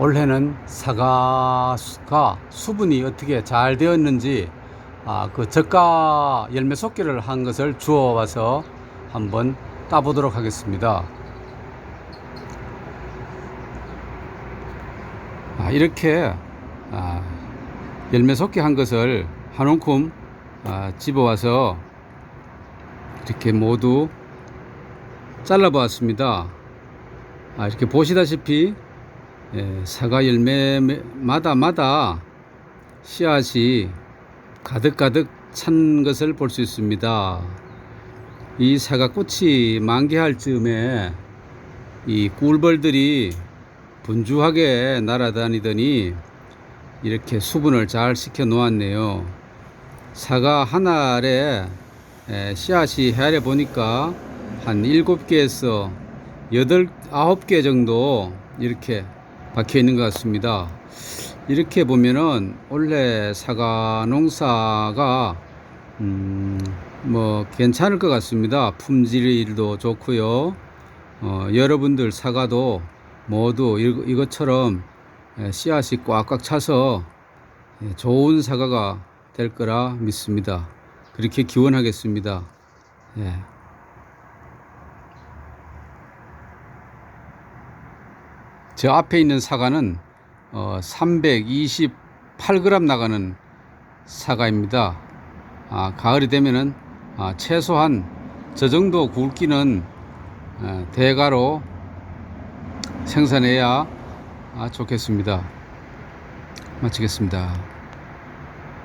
올해는 사과가 수분이 어떻게 잘 되었는지 아, 그 저가 열매 속기를 한 것을 주워 와서 한번 따보도록 하겠습니다. 아, 이렇게 아, 열매 속기 한 것을 한 움큼 아, 집어 와서 이렇게 모두 잘라 보았습니다. 아, 이렇게 보시다시피 예, 사과 열매마다 마다 씨앗이 가득가득 찬 것을 볼 수 있습니다. 이 사과꽃이 만개할 즈음에 이 꿀벌들이 분주하게 날아다니더니 이렇게 수분을 잘 식혀 놓았네요. 사과 한 알에 에, 씨앗이 헤아려 보니까 한 일곱 개에서 여덟 아홉 개 정도 이렇게 박혀 있는 것 같습니다. 이렇게 보면은 원래 사과 농사가 음 뭐 괜찮을 것 같습니다. 품질도 좋고요. 어, 여러분들 사과도 모두 이- 이것처럼 에, 씨앗이 꽉꽉 차서 예, 좋은 사과가 될 거라 믿습니다. 그렇게 기원하겠습니다. 예. 저 앞에 있는 사과는 어, 328g 나가는 사과입니다. 아, 가을이 되면은 아, 최소한 저 정도 굵기는 어, 대가로 생산해야 아, 좋겠습니다. 마치겠습니다.